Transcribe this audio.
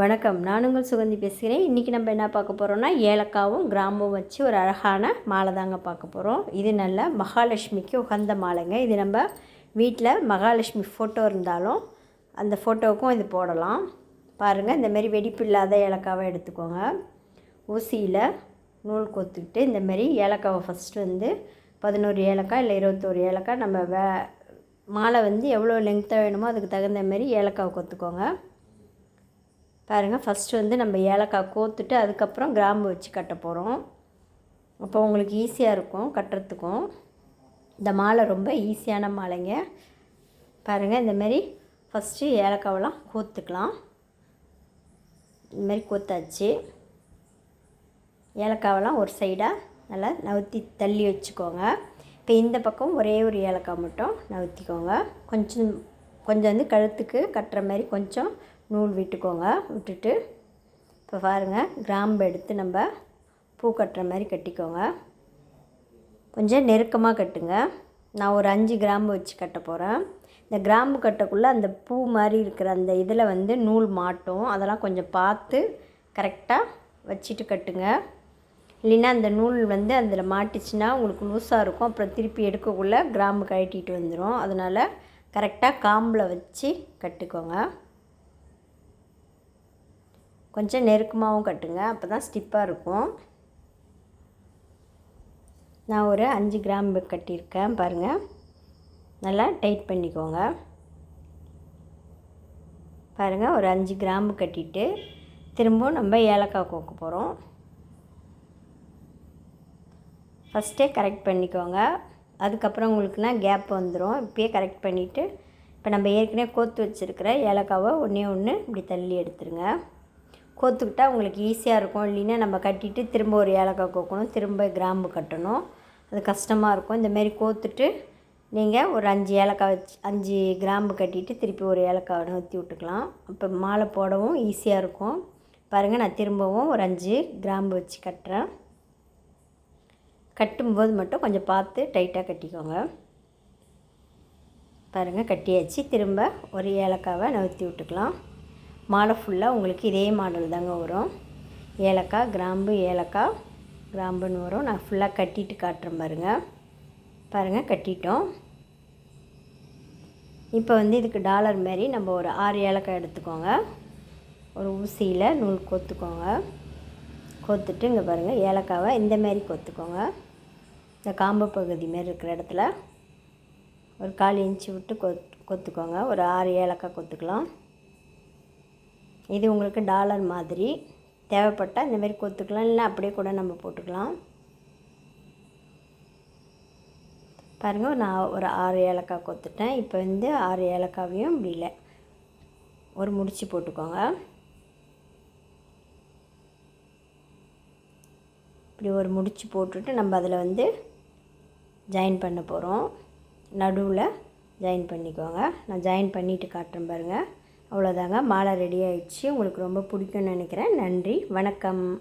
வணக்கம். நான் உங்கள் சுகந்தி பேசுகிறேன். இன்றைக்கி நம்ம என்ன பார்க்க போகிறோம்னா ஏலக்காவும் கிராம்பும் வச்சு ஒரு அழகான மாலை தாங்க பார்க்க போகிறோம் இது நல்ல மகாலட்சுமிக்கு உகந்த மாலைங்க. இது நம்ம வீட்டில் மகாலட்சுமி ஃபோட்டோ இருந்தாலும் அந்த ஃபோட்டோவுக்கும் இது போடலாம். பாருங்கள் இந்தமாரி வெடிப்பு இல்லாத ஏலக்காவை எடுத்துக்கோங்க. ஊசியில் நூல் கொத்துக்கிட்டு இந்தமாரி ஏலக்காவை ஃபஸ்ட்டு வந்து பதினோரு ஏலக்காய் இல்லை இருபத்தோரு ஏலக்காய் நம்ம வே மாலை வந்து எவ்வளோ லெங்க்த்தாக வேணுமோ அதுக்கு தகுந்த மாதிரி ஏலக்காவை கொத்துக்கோங்க. பாருங்கள் ஃபஸ்ட்டு வந்து நம்ம ஏலக்காய் கோத்துட்டு அதுக்கப்புறம் கிராம்பு வச்சு கட்ட போகிறோம் அப்போ உங்களுக்கு ஈஸியாக இருக்கும் கட்டுறதுக்கும். இந்த மாலை ரொம்ப ஈஸியான மாலைங்க. பாருங்கள் இந்தமாரி ஃபஸ்ட்டு ஏலக்காவெல்லாம் கோத்துக்கலாம். இந்தமாரி கோத்தாச்சு. ஏலக்காவெல்லாம் ஒரு சைடாக நல்லா நவுத்தி தள்ளி வச்சுக்கோங்க. இப்போ இந்த பக்கம் ஒரே ஒரு ஏலக்காய் மட்டும் நவுத்திக்கோங்க. கொஞ்சம் கொஞ்சம் வந்து கழுத்துக்கு கட்டுற மாதிரி கொஞ்சம் நூல் விட்டுக்கோங்க. விட்டுட்டு இப்போ பாருங்கள் கிராம்பு எடுத்து நம்ம பூ கட்டுற மாதிரி கட்டிக்கோங்க. கொஞ்சம் நெருக்கமாக கட்டுங்க. நான் ஒரு அஞ்சு கிராம்பு வச்சு கட்ட போகிறேன் இந்த கிராம்பு கட்டக்குள்ளே அந்த பூ மாதிரி இருக்கிற அந்த இதில் வந்து நூல் மாட்டும். அதெல்லாம் கொஞ்சம் பார்த்து கரெக்டாக வச்சுட்டு கட்டுங்க. இல்லைன்னா அந்த நூல் வந்து அதில் மாட்டுச்சுன்னா உங்களுக்கு லூஸாக இருக்கும். அப்புறம் திருப்பி எடுக்கக்குள்ளே கிராம்பு கழட்டிட்டு வந்துடும் அதனால் கரெக்டாக காம்பில் வச்சு கட்டுக்கோங்க. கொஞ்சம் நெருக்கமாகவும் கட்டுங்க. அப்போ தான் ஸ்டிப்பாக இருக்கும். நான் ஒரு அஞ்சு கிராம் கட்டியிருக்கேன். பாருங்கள் நல்லா டைட் பண்ணிக்கோங்க. பாருங்கள் ஒரு அஞ்சு கிராம்பு கட்டிட்டு திரும்பவும் நம்ம ஏலக்காய் கோக்க போகிறோம் ஃபஸ்ட்டே கரெக்ட் பண்ணிக்கோங்க. அதுக்கப்புறம் உங்களுக்குனா கேப் வந்துடும் இப்போயே கரெக்ட் பண்ணிவிட்டு இப்போ நம்ம ஏற்கனவே கோத்து வச்சுருக்கிற ஏலக்காவை ஒன்றே ஒன்று இப்படி தள்ளி எடுத்துருங்க. கோத்துக்கிட்டால் உங்களுக்கு ஈஸியாக இருக்கும். இல்லைன்னா நம்ம கட்டிட்டு திரும்ப ஒரு ஏலக்காய் கோக்கணும் திரும்ப கிராம்பு கட்டணும். அது கஷ்டமாக இருக்கும். இந்தமாரி கோத்துட்டு நீங்கள் ஒரு அஞ்சு ஏலக்காய் வச்சு அஞ்சு கிராம்பு கட்டிட்டு திருப்பி ஒரு ஏலக்காய் ஊற்றி விட்டுக்கலாம். அப்போ மாலை போடவும் ஈஸியாக இருக்கும். பாருங்கள் நான் திரும்பவும் ஒரு அஞ்சு கிராம்பு வச்சு கட்டுறேன். கட்டும்போது மட்டும் கொஞ்சம் பார்த்து டைட்டாக கட்டிக்கோங்க. பாருங்கள் கட்டியாச்சு. திரும்ப ஒரு ஏலக்காவை நகர்த்தி விட்டுக்கலாம். மாலை ஃபுல்லாக உங்களுக்கு இதே மாடல் தாங்க வரும். ஏலக்காய் கிராம்பு ஏலக்காய் கிராம்புன்னு வரும். நான் ஃபுல்லாக கட்டிட்டு காட்டுறேன் பாருங்கள் பாருங்கள் கட்டிட்டோம். இப்போ வந்து இதுக்கு டாலர் மாரி நம்ம ஒரு ஆறு ஏலக்காய் எடுத்துக்கோங்க. ஒரு ஊசியில் நூல் கொத்துக்கோங்க. கொத்துட்டு இங்கே பாருங்கள் ஏலக்காவை இந்த மாரி கொத்துக்கோங்க. இந்த காம்பு பகுதி மாரி இருக்கிற இடத்துல ஒரு கால் இன்ச்சு விட்டு கொத் கொத்துக்கோங்க. ஒரு ஆறு ஏலக்காய் கொத்துக்கலாம். இது உங்களுக்கு டாலர் மாதிரி. தேவைப்பட்டால் இந்தமாரி கொத்துக்கலாம் இல்லை அப்படியே கூட நம்ம போட்டுக்கலாம். பாருங்கள் நான் ஒரு ஆறு ஏலக்காய் கொத்துட்டேன். இப்போ வந்து ஆறு ஏலக்காவையும் இப்படி இல்லை ஒரு முடிச்சு போட்டுக்கோங்க. இப்படி ஒரு முடிச்சு போட்டுட்டு நம்ம அதில் வந்து ஜாயின் பண்ண போகிறோம் நடுவில் ஜாயின் பண்ணிக்கோங்க. நான் ஜாயின் பண்ணிவிட்டு காட்டுறேன் பாருங்கள் அவ்வளோதாங்க. மாலை ரெடி ஆயிடுச்சு. உங்களுக்கு ரொம்ப பிடிக்கும்னு நினைக்கிறேன். நன்றி. வணக்கம்.